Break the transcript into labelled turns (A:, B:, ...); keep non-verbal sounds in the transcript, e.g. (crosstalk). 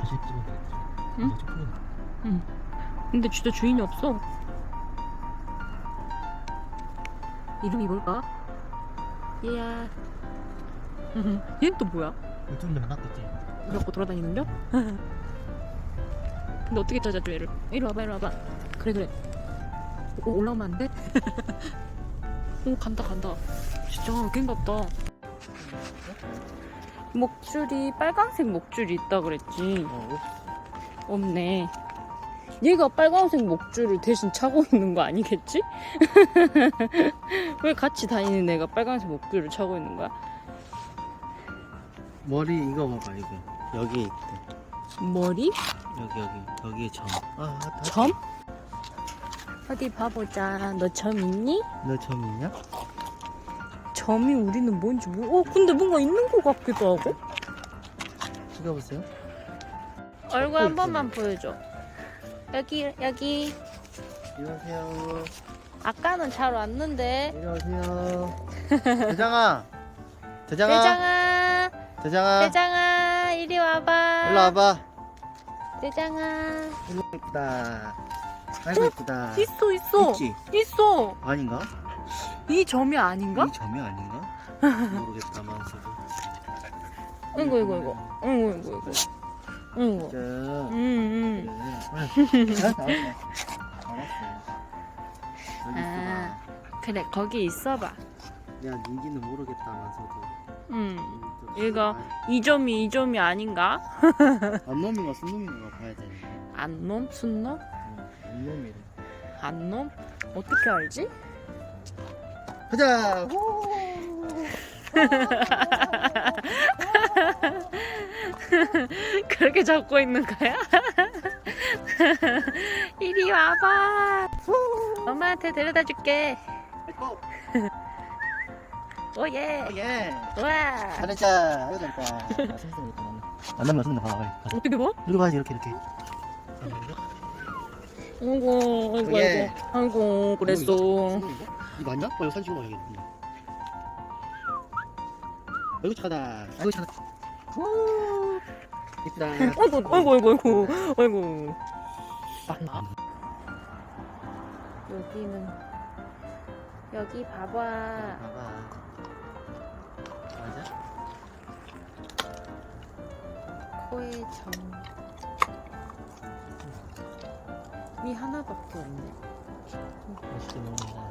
A: 다시 찍어야 되겠다.
B: 응?
A: 풀어놔.
B: 근데 진짜 주인이 없어. 이름이 뭘까? 얘야. (laughs) 얘는 또 뭐야?
A: 내 만났겠지.
B: 이러고 돌아다니는겨? (laughs) 근데 어떻게 찾아줘 얘를? 이리 와봐 이리 와봐. 그래 그래. 오, 올라오면 안 돼? (laughs) 오 간다 간다. 진짜 깬갑다. 목줄이 빨간색 목줄이 있다 그랬지.
A: 어,
B: 없네. 얘가 빨간색 목줄을 대신 차고 있는 거 아니겠지? (laughs) 왜 같이 다니는 애가 빨간색 목줄을 차고 있는 거야?
A: 머리 이거 봐봐 이거. 여기 있대.
B: 머리?
A: 여기 여기 여기에 점. 아, 다-
B: 점? 어디 봐보자. 너 점 있니?
A: 너점 있냐?
B: 점이 우리는 뭔지 모르. 어, 근데 뭔가 있는 것 같기도 하고.
A: 찍어보세요.
B: 얼굴 한 번만 보여줘. 여기 여기.
A: 이러세요.
B: 아까는 잘 왔는데.
A: 이러세요. 대장아. 대장아.
B: 대장아,
A: 대장아.
B: 대장아, 이리 와봐.
A: 일로 와봐.
B: 대장아.
A: 일로 이쁘다. 아이고 이쁘다.
B: 있어 있어.
A: 있지?
B: 있어.
A: 아닌가?
B: 이 점이 아닌가?
A: 이 점이 아닌가? 모르겠다만서도.
B: 이거 이거 이거. 이거 이거 이거. 이거.
A: 자,
B: 음. 음. 아. 그래 거기 있어봐.
A: 내가 누군지는 모르겠다면서도.
B: 음.
A: 또
B: 얘가 이 점이 이 점이 아닌가?
A: 안놈인가 순놈인가 봐야 돼.
B: 안놈? 순놈?
A: 응, 안놈이래.
B: 안놈? 어떻게 알지?
A: 가자. (laughs)
B: 그렇게 잡고 있는 거야? (laughs) 이리 와봐. 엄마한테 데려다 줄게.
A: 고.
B: 오예.
A: 예.
B: 와.
A: 잘했자. 이렇게 나네. 안 나면. 봐. 가자.
B: 어떻게 봐?
A: 이리 가야지 이렇게 이렇게.
B: 아이고, 아이고,
A: 예.
B: 아이고, 아이고, 그랬어.
A: 이거 맞나? 어, 이거 먹어야겠네. 어, 이거 착하다. 아, 이거 착하다. 오, 이쁘다. (laughs)
B: 아이고, 아이고, 아이고, 아이고, 아이고. 맞나? 여기는 여기 봐봐.
A: 봐봐. 맞아? 코의 점. 이 하나밖에 없네. 맛있게 먹는다.